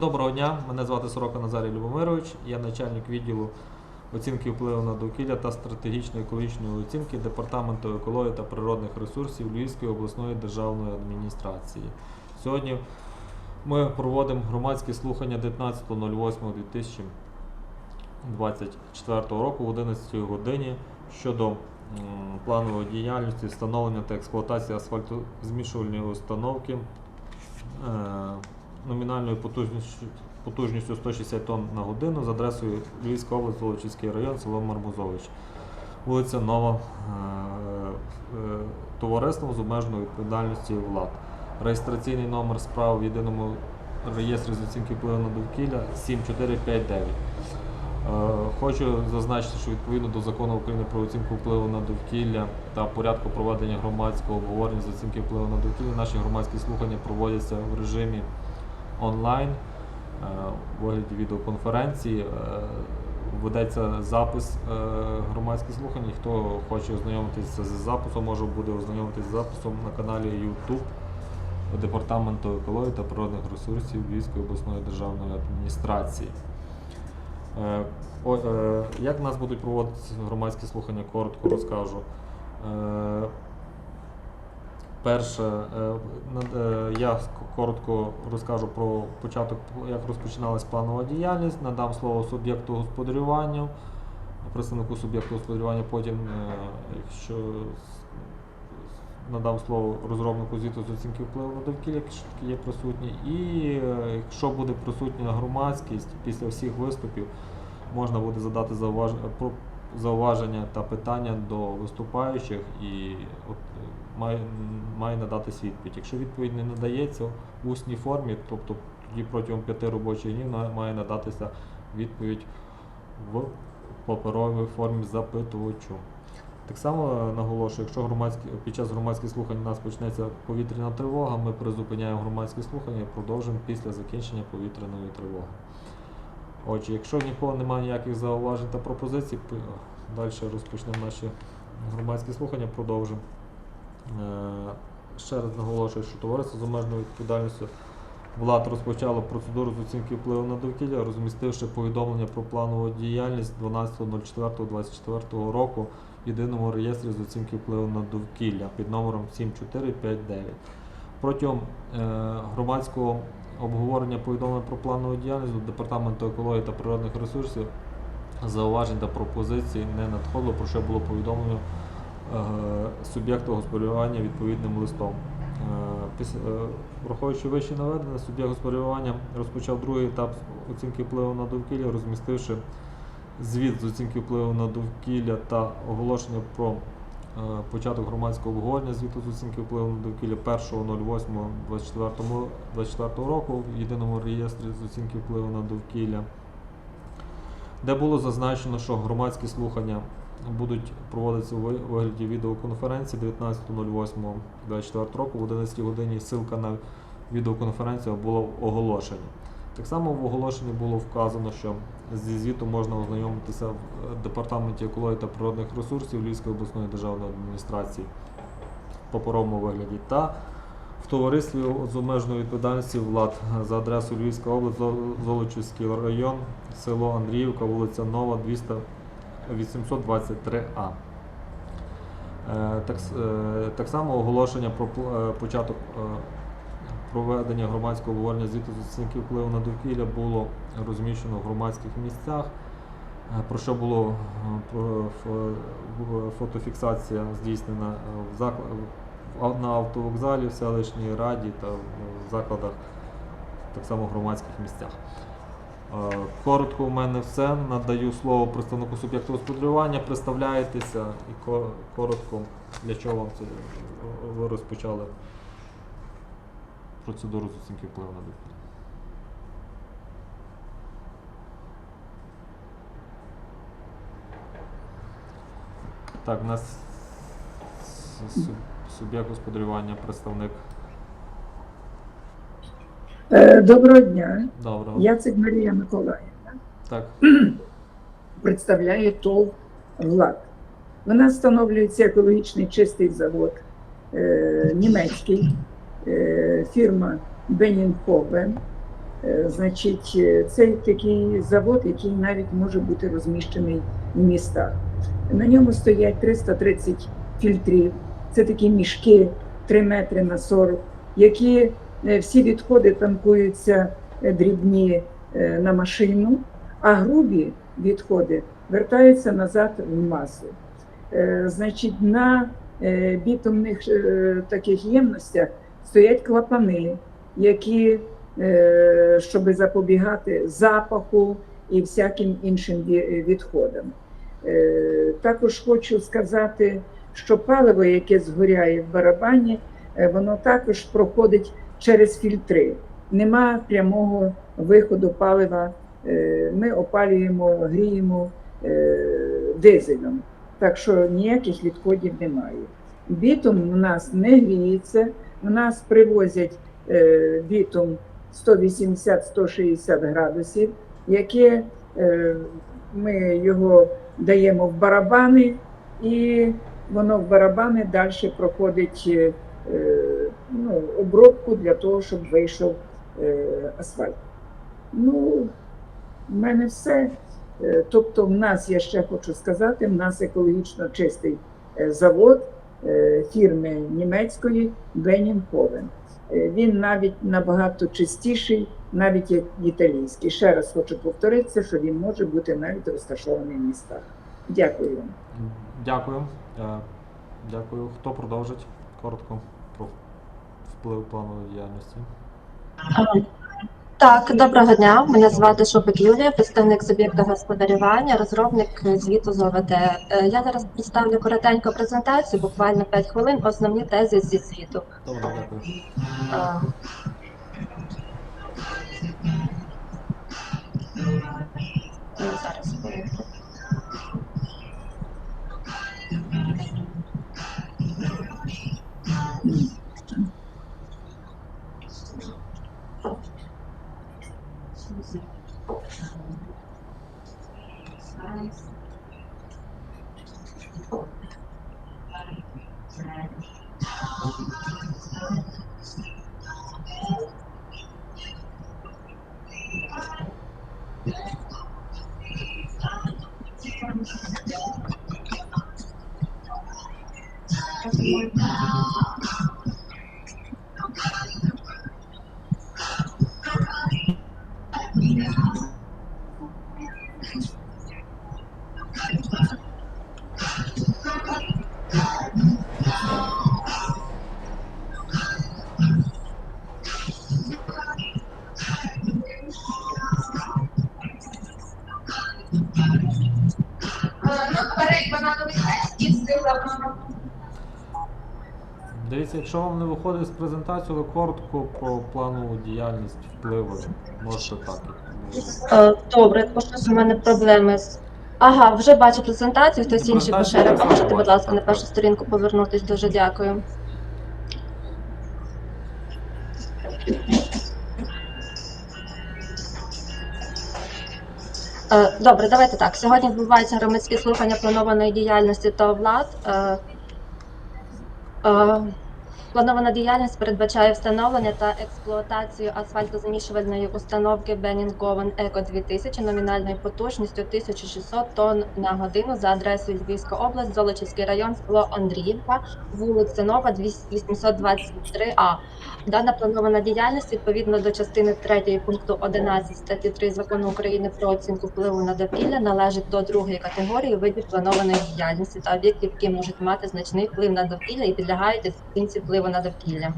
Доброго дня, мене звати Сорока Назарій Любомирович, я начальник відділу оцінки впливу на довкілля та стратегічної екологічної оцінки Департаменту екології та природних ресурсів Львівської обласної державної адміністрації. Сьогодні ми проводимо громадські слухання 19.08.2024 року в 11 годині щодо планової діяльності, встановлення та експлуатації асфальтозмішувальної установки е, номінальною потужністю, потужністю 160 тонн на годину з адресою Львівська область, Золочівський район, село Мармузович, вулиця Нова, е, е, товариством з обмеженою відповідальністю ВЛАД. Реєстраційний номер справ в єдиному реєстрі з оцінки впливу на довкілля 7459. Е, Хочу зазначити, що відповідно до закону України про оцінку впливу на довкілля та порядку проведення громадського обговорення з оцінки впливу на довкілля, наші громадські слухання проводяться в режимі онлайн е, в вигляді відеоконференції. Е, Ведеться запис е, громадських слухань. Хто хоче ознайомитися з записом, може буде ознайомитися з записом на каналі YouTube Департаменту екології та природних ресурсів Львівської обласної державної адміністрації. Як в нас будуть проводитися громадські слухання, коротко розкажу. Перше, е, е, я коротко розкажу про початок, як розпочиналась планова діяльність, надам слово суб'єкту господарювання, представнику суб'єкту господарювання, потім, е, якщо надам слово розробнику звіту з оцінки впливу на довкілля, якщо такі є присутні. І якщо буде присутня громадськість після всіх виступів, можна буде задати зауваження та питання до виступаючих і от, має, має надатись відповідь. Якщо відповідь не надається в усній формі, тобто тоді протягом п'яти робочих днів має надатися відповідь в паперовій формі запитувачу. Так само е, наголошую, якщо громадські, під час громадських слухань у нас почнеться повітряна тривога, ми призупиняємо громадські слухання і продовжимо після закінчення повітряної тривоги. Отже, якщо нікого немає ніяких зауважень та пропозицій, далі розпочнемо наші громадські слухання, продовжимо. Е, Ще раз наголошую, що товариство з обмеженою відповідальністю Влад розпочало процедуру з оцінки впливу на довкілля, розмістивши повідомлення про планову діяльність 12.04.24 року в єдиному реєстрі з оцінки впливу на довкілля під номером 7459. Протягом е, громадського обговорення повідомлень про планову діяльність до Департаменту екології та природних ресурсів зауважень та пропозицій не надходило, про що було повідомлено суб'єкту господарювання відповідним листом. Е, е, Враховуючи вище наведене, суб'єкт господарювання розпочав другий етап оцінки впливу на довкілля, розмістивши звіт з оцінки впливу на довкілля та оголошення про е, початок громадського обговорення звіту з оцінки впливу на довкілля 1.08.24 року в єдиному реєстрі з оцінки впливу на довкілля, де було зазначено, що громадські слухання будуть проводитися у вигляді відеоконференції 19.08.24 року в 11 годині. Ссылка на відеоконференцію була в оголошенні. Так само в оголошенні було вказано, що зі звітом можна ознайомитися в департаменті екології та природних ресурсів Львівської обласної державної адміністрації в паперовому вигляді та в товаристві з обмеженою відповідальністю влад за адресою Львівська область, Золочівський район, село Андріївка, вулиця Нова, 200, 823А. Е, Так, е, так само оголошення про е, початок проведення громадського обговорення звіту з оцінки впливу на довкілля було розміщено в громадських місцях, про що було фотофіксація здійснена в закла- в ав- на автовокзалі, в селищній раді та в закладах, так само в громадських місцях. Е, Коротко у мене все. Надаю слово представнику суб'єкту господарювання. Представляєтеся і коротко, для чого вам це ви розпочали процедуру з оцінки впливу на довкілля. Так, у нас суб'єкт господарювання, представник. Е, Доброго дня. Доброго. Яцик Марія Миколаївна Так. представляє ТОВ ВЛАД. Вона встановлюється екологічний чистий завод е, німецький, е, фірма Бенінховен. Е, Значить, е, це такий завод, який навіть може бути розміщений в містах. На ньому стоять 330 фільтрів. Це такі мішки 3 метри на 40, які всі відходи танкуються е, дрібні е, на машину, а грубі відходи вертаються назад в масу. Е, Значить, на е, бітумних е, таких ємностях стоять клапани, які, е, щоб запобігати запаху і всяким іншим відходам. Е, Також хочу сказати, що паливо, яке згоряє в барабані, е, воно також проходить через фільтри. Нема прямого виходу палива. Е, Ми опалюємо, гріємо е, дизелем, так що ніяких відходів немає. Бітум у нас не гріється, у нас привозять е, бітум 180-160 градусів, яке ми його даємо в барабани, і воно в барабани далі проходить ну, обробку для того, щоб вийшов е, асфальт. Ну, в мене все. Е, Тобто, в нас, я ще хочу сказати, в нас екологічно чистий е, завод е, фірми німецької Бенінховен. Він навіть набагато чистіший, навіть як італійський. Ще раз хочу повторитися, що він може бути навіть розташований в містах. Дякую вам. Дякую. Дякую. Хто продовжить коротко вплив планової діяльності? Так, доброго дня. Мене звати Шопик Юлія, представник суб'єкта господарювання, розробник звіту з ОВД. Е, Я зараз представлю коротеньку презентацію, буквально 5 хвилин, основні тези зі звіту. Добре, дякую. Е, ну, Зараз Дивіться, якщо вам не виходить з презентації, ви коротко про планову діяльність впливу. Можете так. Е, Добре, бо щось у мене проблеми з. Ага, вже бачу презентацію, хтось інший Презентацію поширив. так можете, будь бачу, ласка, на першу так. сторінку повернутись? Дуже дякую. Е, Добре, давайте так. Сьогодні відбуваються громадські слухання планованої діяльності та влад. Е, е, Планована діяльність передбачає встановлення та експлуатацію асфальтозамішувальної установки Бенінговен Еко 2000 номінальною потужністю 1600 тонн на годину за адресою Львівська область, Золочівський район, село Андріївка, вулиця Нова, 823А. Дана планована діяльність відповідно до частини 3 пункту 11 статті 3 закону України про оцінку впливу на довкілля належить до другої категорії видів планованої діяльності та об'єктів, які можуть мати значний вплив на довкілля і підлягають оцінці впливу на довкілля.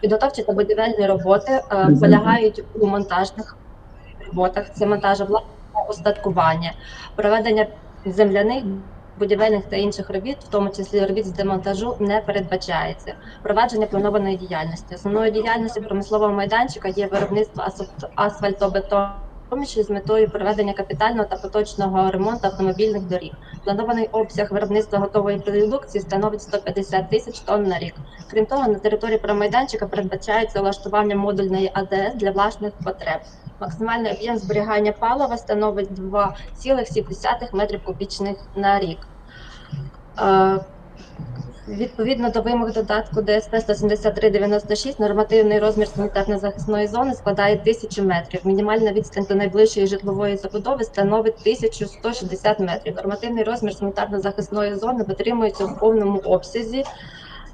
Підготовчі та будівельні роботи е, полягають у монтажних роботах. Це монтаж обладнання, устаткування, проведення земляних. Будівельних та інших робіт, в тому числі робіт з демонтажу, не передбачається. Провадження планованої діяльності. Основною діяльністю промислового майданчика є виробництво асфальт- в з метою проведення капітального та поточного ремонту автомобільних доріг. Планований обсяг виробництва готової продукції становить 150 тисяч тонн на рік. Крім того, на території промайданчика передбачається влаштування модульної АДС для власних потреб. Максимальний об'єм зберігання палива становить 2,7 метрів кубічних на рік. Відповідно до вимог додатку ДСП 17396 нормативний розмір санітарно-захисної зони складає 1000 метрів. Мінімальна відстань до найближчої житлової забудови становить 1160 метрів. Нормативний розмір санітарно-захисної зони витримується в повному обсязі.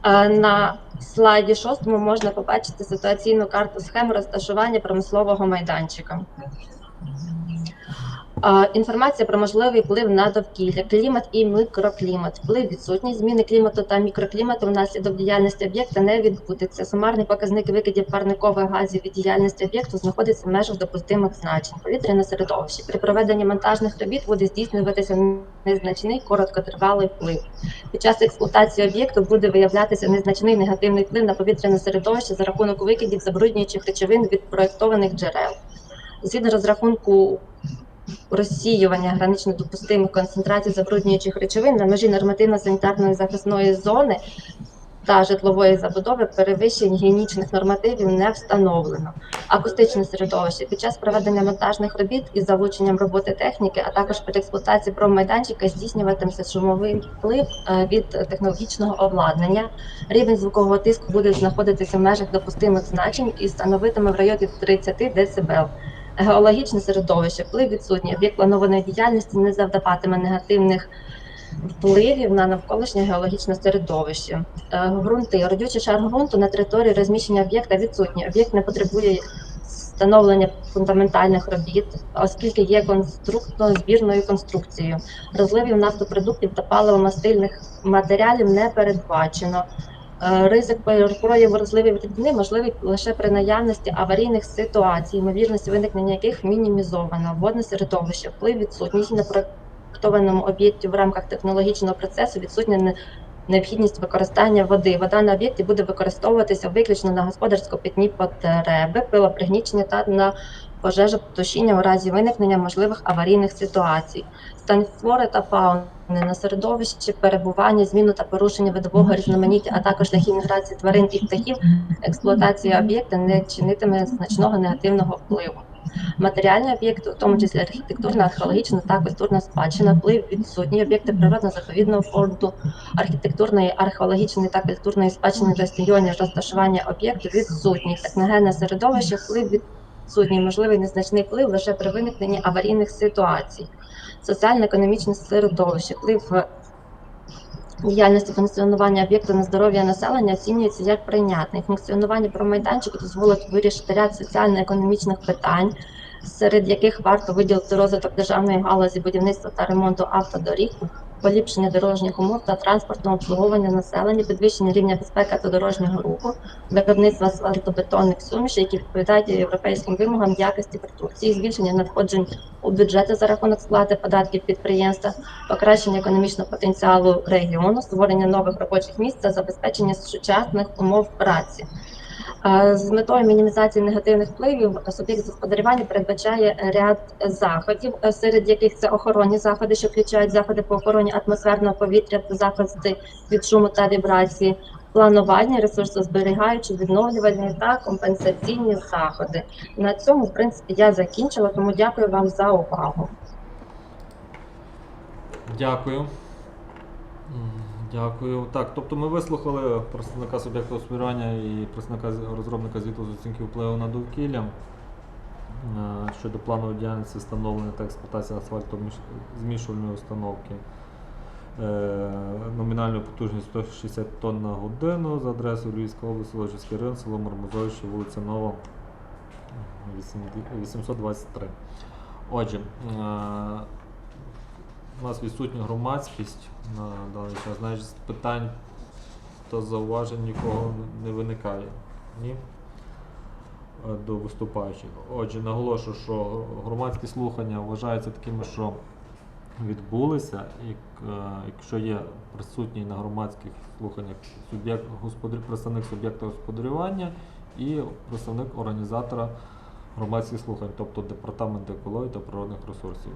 Е, На слайді шостому можна побачити ситуаційну карту схеми розташування промислового майданчика. Інформація про можливий вплив на довкілля, клімат і мікроклімат. Вплив відсутній зміни клімату та мікроклімату внаслідок діяльності об'єкта не відбудеться. Сумарний показник викидів парникових газів від діяльності об'єкту знаходиться в межах допустимих значень. Повітряне середовище при проведенні монтажних робіт буде здійснюватися незначний короткотривалий вплив. Під час експлуатації об'єкту буде виявлятися незначний негативний вплив на повітряне середовище за рахунок викидів забруднюючих речовин від проєктованих джерел. Згідно розрахунку розсіювання гранично допустимих концентрацій забруднюючих речовин на межі нормативно-санітарної захисної зони та житлової забудови перевищень гігієнічних нормативів не встановлено. Акустичне середовище під час проведення монтажних робіт із залученням роботи техніки, а також при експлуатації промайданчика здійснюватиметься шумовий вплив е, від технологічного обладнання. Рівень звукового тиску буде знаходитися в межах допустимих значень і становитиме в районі 30 дБ. Геологічне середовище, вплив відсутній. Об'єкт планованої діяльності не завдаватиме негативних впливів на навколишнє геологічне середовище. Е, Ґрунти. Родючий шар ґрунту на території розміщення об'єкта відсутній. Об'єкт не потребує встановлення фундаментальних робіт, оскільки є конструктно-збірною конструкцією. Розливів нафтопродуктів та паливо-мастильних матеріалів не передбачено. Е, Ризик прояву розливів рідини можливий лише при наявності аварійних ситуацій, ймовірність виникнення яких мінімізована. Водне середовище, вплив відсутність на проєктованому об'єкті в рамках технологічного процесу відсутня необхідність використання води. Вода на об'єкті буде використовуватися виключно на господарсько-питні потреби, пилопригнічення та на пожежотушіння у разі виникнення можливих аварійних ситуацій. Стан флори та фауни на середовище, перебування, зміну та порушення видового різноманіття, а також шляхів міграції тварин і птахів, експлуатація об'єкта не чинитиме значного негативного впливу. Матеріальні об'єкти, у тому числі архітектурна, археологічна та культурна спадщина, вплив відсутні об'єкти природно-заповідного фонду, архітектурної, археологічної та культурної спадщини регіоні розташування об'єкту відсутні. Техногенне середовище, вплив відсутній, можливий незначний вплив лише при виникненні аварійних ситуацій. Соціально-економічне середовище, вплив діяльності функціонування об'єкту на здоров'я населення оцінюється як прийнятний. Функціонування промайданчику дозволить вирішити ряд соціально-економічних питань, серед яких варто виділити розвиток державної галузі будівництва та ремонту автодоріг, поліпшення дорожніх умов та транспортного обслуговування населення, підвищення рівня безпеки та дорожнього руху, виробництва асфальтобетонних сумішей, які відповідають європейським вимогам якості продукції, збільшення надходжень у бюджети за рахунок сплати податків підприємства, покращення економічного потенціалу регіону, створення нових робочих місць та забезпечення сучасних умов праці. Е, З метою мінімізації негативних впливів суб'єкт господарювання передбачає ряд заходів, е, серед яких це охоронні заходи, що включають заходи по охороні атмосферного повітря захисти від шуму та вібрації, планування, ресурсозберігаючі, відновлювальні та компенсаційні заходи. На цьому, в принципі, я закінчила, тому дякую вам за увагу. Дякую. Дякую. Так, тобто ми вислухали представника суб'єкту господарювання і представника розробника звіту з оцінки впливу на довкілля е, щодо плану діяльності встановлення та експлуатації асфальтозмішувальної установки. Е, Номінальною потужністю 160 тонн на годину за адресою Львівська область, Лочівський район, село Мармузовище, вулиця Нова, 823. Отже, е, у нас відсутня громадськість на даний час. Значить, питань та зауважень нікого не виникає. Ні? Е, До виступаючих. Отже, наголошую, що громадські слухання вважаються такими, що відбулися, е, якщо є присутній на громадських слуханнях суб'єкт, господар, представник суб'єкта господарювання і представник організатора громадських слухань, тобто департамент екології та природних ресурсів.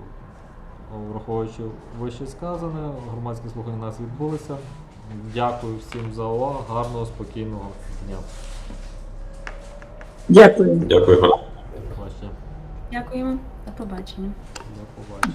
Враховуючи вище сказане, громадські слухання у нас відбулися. Дякую всім за увагу. Гарного, спокійного дня. Дякую. Дякую. Дякуємо. До побачення. До побачення.